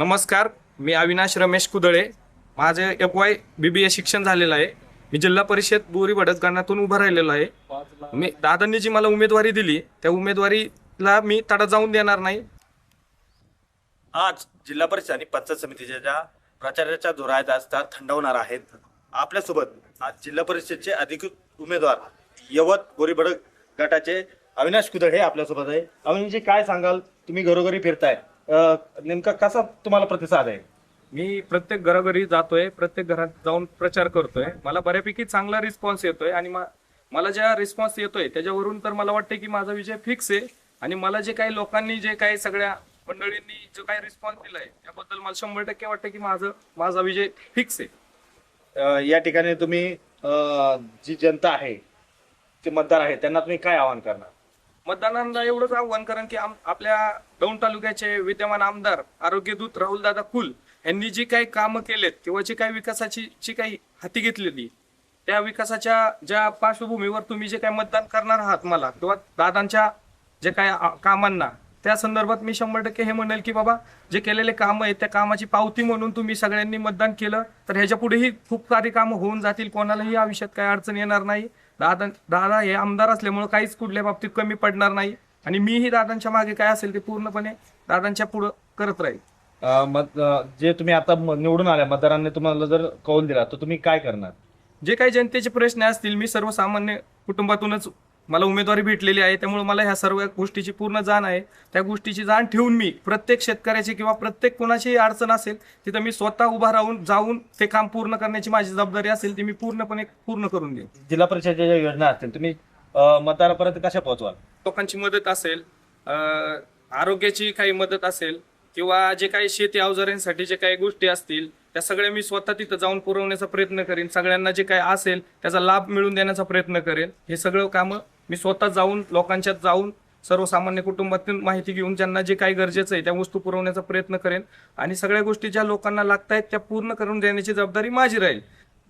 नमस्कार मी अविनाश रमेश कुदळे. माझे F Y B बी ए शिक्षण झालेलं आहे. मी जिल्हा परिषद बोरी बडत उभं राहिलेलो आहे. मी दादांनी जी मला उमेदवारी दिली त्या उमेदवारीला मी तडा जाऊन देणार नाही. आज जिल्हा परिषद आणि पंचायत समितीच्या ज्या प्रचाराच्या जोरात असतात थंडवणार आहेत. आपल्यासोबत आज जिल्हा परिषदचे अधिकृत उमेदवार यवत गोरीबड गटाचे अविनाश कुदळ हे आपल्यासोबत आहे. अविनाशजी काय सांगाल? तुम्ही घरोघरी फिरताय. अं, नेमका कसा तुम्हाला प्रतिसाद आहे? मी प्रत्येक घरोघरी जातोय प्रत्येक घरात जाऊन प्रचार करतोय. मला बऱ्यापैकी चांगला रिस्पॉन्स येतोय आणि मा- मला ज्या रिस्पॉन्स येतोय त्याच्यावरून तर मला वाटतं की माझा विजय फिक्स आहे आणि मला जे काही लोकांनी जे काही सगळ्या मंडळींनी जो काही रिस्पॉन्स दिलाय त्याबद्दल मला शंभर टक्के वाटतं की माझं माझा विजय फिक्स आहे. अं, या ठिकाणी तुम्ही अं, जी जनता आहे ते मतदार आहे त्यांना तुम्ही काय आवाहन करणार? मतदारांना एवढंच आव्हान कारण की आम- आपल्या दौंड तालुक्याचे विद्यमान आमदार आरोग्यदूत राहुलदादा कुल यांनी जी काही कामं केलेत किंवा जी काही विकासाची जी काही हाती घेतलेली त्या विकासाच्या ज्या पार्श्वभूमीवर तुम्ही जे काही मतदान करणार आहात मला किंवा दादांच्या जे काही कामांना त्या संदर्भात मी शंभर टक्के हे म्हणेल की बाबा जे केलेले कामं आहेत त्या कामाची पावती म्हणून तुम्ही सगळ्यांनी मतदान केलं तर ह्याच्या पुढेही खूप सारी कामं होऊन जातील कोणालाही या विषयात काही अडचण येणार नाही. दादा दादा हे आमदार असल्यामुळे काहीच कुठल्या बाबतीत कमी पडणार नाही. आणि मीही दादांच्या मागे काय असेल ते पूर्णपणे दादांच्या पुढं करत राहील. अं, मत अं, जे तुम्ही आता म- निवडून आल्या मतदारांनी तुम्हाला जर कौल दिला तर तुम्ही काय करणार? जे काही जनतेचे प्रश्न असतील मी सर्वसामान्य कुटुंबातूनच मला उमेदवारी भेटलेली आहे त्यामुळे मला ह्या सर्व गोष्टीची पूर्ण जाण आहे. त्या गोष्टीची जाण ठेवून मी प्रत्येक शेतकऱ्याची किंवा प्रत्येक कोणाची अडचण असेल तिथं मी स्वतः उभा राहून जाऊन ते काम पूर्ण करण्याची माझी जबाबदारी असेल ती मी पूर्णपणे पूर्ण करून देईन. जिल्हा परिषदेच्या ज्या योजना असतील तुम्ही मतदारापर्यंत कशा पोहोचवाल? लोकांची मदत असेल आरोग्याची काही मदत असेल किंवा जे काही शेती अवजारांसाठी जे काही गोष्टी असतील त्या सगळ्या मी स्वतः तिथं जाऊन पुरवण्याचा प्रयत्न करेन. सगळ्यांना जे काही असेल त्याचा लाभ मिळवून देण्याचा प्रयत्न करेन हे सगळं कामं मी स्वतः जाऊन लोकांच्यात जाऊन सर्वसामान्य कुटुंबातून माहिती घेऊन ज्यांना जे काही गरजेचं आहे त्या वस्तू पुरवण्याचा प्रयत्न करेन. आणि सगळ्या गोष्टी ज्या लोकांना लागत आहेत त्या पूर्ण करून देण्याची जबाबदारी माझी राहील.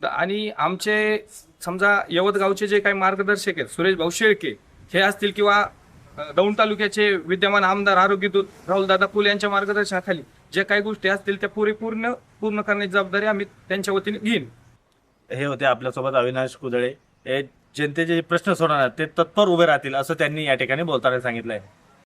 आणि आमचे समजा यवतगावचे जे काही मार्गदर्शक आहेत सुरेश भाऊ शेळके हे असतील किंवा दौंड तालुक्याचे विद्यमान आमदार आरोग्यदूत राहुलदादा फुल यांच्या मार्गदर्शनाखाली ज्या काही गोष्टी असतील त्या पुरेपूर्ण पूर्ण करण्याची जबाबदारी आम्ही त्यांच्या वतीने घेईन. हे होते आपल्यासोबत अविनाश कुदळे. हे जनतेचे जे प्रश्न सोडवणार ते तत्पर उभे राहतील असं त्यांनी या ठिकाणी बोलताना सांगितलं आहे